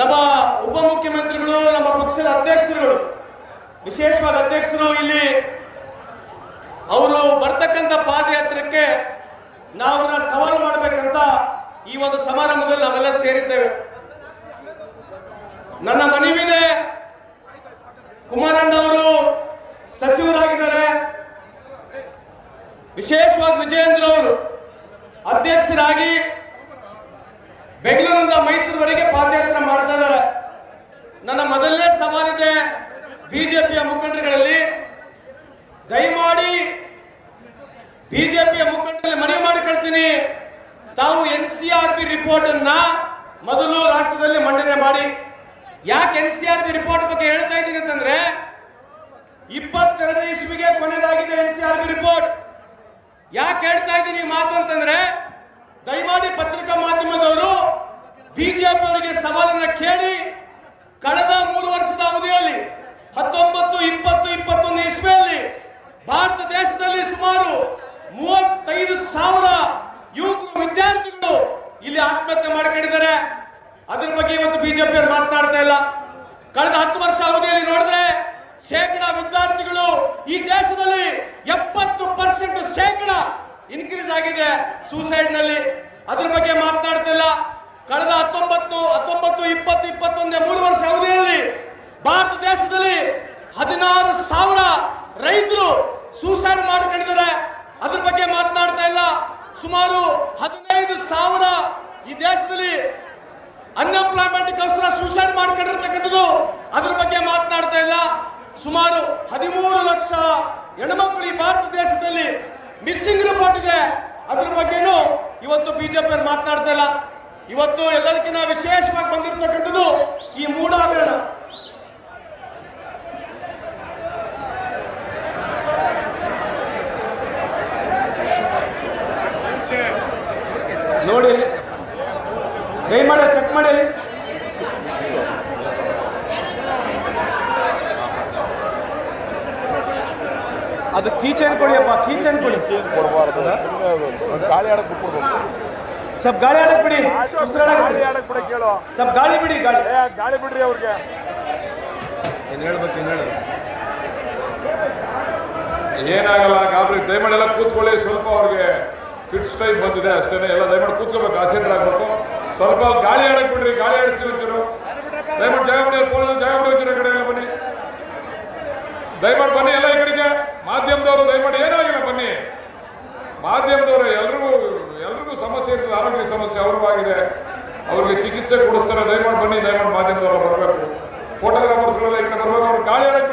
ನಮ್ಮ ಉಪಮುಖ್ಯಮಂತ್ರಿಗಳು, ನಮ್ಮ ಪಕ್ಷದ ಅಧ್ಯಕ್ಷರುಗಳು, ವಿಶೇಷವಾದ ಅಧ್ಯಕ್ಷರು ಇಲ್ಲಿ. ಅವರು ಬರ್ತಕ್ಕಂಥ ಪಾದಯಾತ್ರೆಗೆ ನಾವು ಸವಾಲು ಮಾಡಬೇಕಂತ ಈ ಒಂದು ಸಮಾರಂಭದಲ್ಲಿ ನಾವೆಲ್ಲ ಸೇರಿದ್ದೇವೆ. ನನ್ನ ಮನವಿದೆ ಕುಮಾರಣ್ಣ ಅವರು ಸಚಿವರಾಗಿದ್ದಾರೆ. ವಿಶೇಷವಾಗಿ ವಿಜಯೇಂದ್ರ ಅವರು ಅಧ್ಯಕ್ಷರಾಗಿ ಬೆಂಗಳೂರಿನಿಂದ ಮೈಸೂರುವರೆಗೆ ಬಿಜೆಪಿಯ ಮುಖಂಡರುಗಳಲ್ಲಿ ದಯಮಾಡಿ ಬಿಜೆಪಿಯ ಮುಖಂಡರಲ್ಲಿ ಮನವಿ ಮಾಡಿಕೊಳ್ತೀನಿ. ತಾವು N C R P report ಅನ್ನ ಮೊದಲು ರಾಷ್ಟ್ರದಲ್ಲಿ ಮಂಡನೆ ಮಾಡಿ. ಯಾಕೆ N C R P report ಬಗ್ಗೆ ಹೇಳ್ತಾ ಇದ್ದೀನಿ ಅಂತಂದ್ರೆ, ಇಪ್ಪತ್ತೆರಡನೇ ಇಸ್ವಿಗೆ ಕೊನೆಯದಾಗಿದೆ N C R P report. ಯಾಕೆ ಹೇಳ್ತಾ ಇದ್ದೀನಿ ಮಾತು ಅಂತಂದ್ರೆ, ದಯಮಾಡಿ ಪತ್ರಿಕಾ ಮಾಧ್ಯಮದವರು ಬಿಜೆಪಿ ಅವರಿಗೆ ಸವಾಲನ್ನ ಕೇಳಿ ಕಳೆದ ಮೂರು ವರ್ಷದ ಅವಧಿಯಲ್ಲಿ ಹತ್ತೊಂಬತ್ತು ಇಪ್ಪತ್ತು ಇಪ್ಪತ್ತೊಂದು ಇಸ್ವಿಯಲ್ಲಿ ಭಾರತ ದೇಶದಲ್ಲಿ ಸುಮಾರು ಮೂವತ್ತೈದು ಸಾವಿರ ಯುವಕರು ವಿದ್ಯಾರ್ಥಿಗಳು ಇಲ್ಲಿ ಆತ್ಮಹತ್ಯೆ ಮಾಡ್ಕೊಂಡಿದ್ದಾರೆ ಅದ್ರ ಬಗ್ಗೆ ಇವತ್ತು ಬಿಜೆಪಿ ಅವರು ಮಾತನಾಡ್ತಾ ಇಲ್ಲ. ಕಳೆದ ಹತ್ತು ವರ್ಷ ಅವಧಿಯಲ್ಲಿ ನೋಡಿದ್ರೆ ಶೇಕಡ ವಿದ್ಯಾರ್ಥಿಗಳು ಈ ದೇಶದಲ್ಲಿ ಎಪ್ಪತ್ತು ಪರ್ಸೆಂಟ್ ಶೇಕಡ ಇನ್ಕ್ರೀಸ್ ಆಗಿದೆ ಸೂಸೈಡ್ನಲ್ಲಿ. ಅದ್ರ ಬಗ್ಗೆ ಮಾತನಾಡ್ತಿಲ್ಲ ಕಳೆದ ಹತ್ತೊಂಬತ್ತು ಹತ್ತೊಂಬತ್ತು, ಇಪ್ಪತ್ತು, ಇಪ್ಪತ್ತೊಂದೇ, ಮೂರು ವರ್ಷ ಅವಧಿಯಲ್ಲಿ ಭಾರತ ದೇಶದಲ್ಲಿ ಹದಿನಾರು ಸಾವಿರ ರೈತರು ಸೂಸೈಡ್ ಮಾಡ್ಕೊಂಡಿದ್ದಾರೆ. ಅದ್ರ ಬಗ್ಗೆ ಮಾತನಾಡ್ತಾ ಇಲ್ಲ. ಸುಮಾರು ಹದಿನೈದು ಸಾವಿರ ಈ ದೇಶದಲ್ಲಿ ಗೋಸ್ಕರ ಸೂಸೈಡ್ ಮಾಡ್ಕೊಂಡಿರ್ತಕ್ಕಂಥದ್ದು ಅದ್ರ ಬಗ್ಗೆ ಮಾತನಾಡ್ತಾ ಇಲ್ಲ. ಸುಮಾರು ಹದಿಮೂರು ಲಕ್ಷ ಹೆಣ್ಮಕ್ಳು ಈ ಭಾರತ ದೇಶದಲ್ಲಿ ಮಿಸ್ಸಿಂಗ್ ರಿಪೋರ್ಟ್ ಇದೆ. ಅದ್ರ ಬಗ್ಗೆನೂ ಇವತ್ತು ಬಿಜೆಪಿ ಮಾತನಾಡ್ತಾ ಇಲ್ಲ. ಇವತ್ತು ಎಲ್ಲದಕ್ಕಿಂತ ವಿಶೇಷವಾಗಿ ಬಂದಿರತಕ್ಕಂಥದ್ದು ಈ ಮೂಡಾಭರಣ. ನೋಡಿ, ದಯಮಾಡಿ ಚೆಕ್ ಮಾಡಿ. ಅದು ಕೀಚೆನ್ ಕೊಡಿಯಪ್ಪ ಕೀಚೇನ್ ಕೊಡಿ. ಕೊಡಬಾರ್ದು. ಒಂದು ಗಾಳಿ ಆಡಕ್ ಬಿಟ್ಬಿಡ್ಬೇಕು. ಸ್ವಲ್ಪ ಗಾಳಿ ಆಡಕ್ ಬಿಡಿ. ಗಾಳಿ ಬಿಡಿ. ಆಡಕ್ ಬಿಡ ಕೇಳು. ಸ್ವಲ್ಪ ಗಾಳಿ ಬಿಡಿ ಗಾಳಿ. ಏ ಗಾಳಿ ಬಿಡ್ರಿ ಅವ್ರಿಗೆ. ಏನ್ ಹೇಳ್ಬೇಕು ಏನ್ ಹೇಳೋದು ಏನಾಗಲ್ಲ ಗಾಬರಿ. ದಯಮಾಡಿ ಎಲ್ಲ ಕೂತ್ಕೊಳ್ಳಿ. ಸ್ವಲ್ಪ ಅವ್ರಿಗೆ ಫಿಟ್ಸ್ ಟೈಮ್ ಬಂದಿದೆ ಅಷ್ಟೇ ಎಲ್ಲ ದಯಮಾಡಿ ಕೂತ್ಕೋಬೇಕು. ಆಸೀನರಾಗಬೇಕು. ಸ್ವಲ್ಪ ಗಾಳಿ ಆಡಕ್ ಬಿಡ್ರಿ ಗಾಳಿ ಆಡಿಸ್ತೀವಿ ದಯಮಾಡಿ ಜಾಗ ಬಿಡಿ ಪೊಲೀಸ್ ಜಾಗ ಕಡೆ ಎಲ್ಲ ಬನ್ನಿ. ದಯಮಾಡಿ ಬನ್ನಿ ಎಲ್ಲ ಈ ಕಡೆಗೆ. ಮಾಧ್ಯಮದವರು ದಯಮಾಡಿ ಏನಾಗಿಲ್ಲ ಬನ್ನಿ. ಮಾಧ್ಯಮದವರು ಎಲ್ರಿಗೂ ಎಲ್ರಿಗೂ ಸಮಸ್ಯೆ ಇರ್ತದೆ, ಆರೋಗ್ಯ ಸಮಸ್ಯೆ ಅವ್ರಿಗೂ ಆಗಿದೆ ಅವ್ರಿಗೆ ಚಿಕಿತ್ಸೆ ಕೊಡಿಸ್ತಾರೆ. ದಯಮಾಡಿ ಬನ್ನಿ, ದಯಮಾಡಿ ಮಾಧ್ಯಮದವರು ಬರಬೇಕು. ಫೋಟೋಗ್ರಾಫರ್ಸ್ಗಳೆಲ್ಲ ಈ ಕಡೆ ಬರ್ಬೇಕು ಅವ್ರು ಗಾಳಿ ಆಡಕ್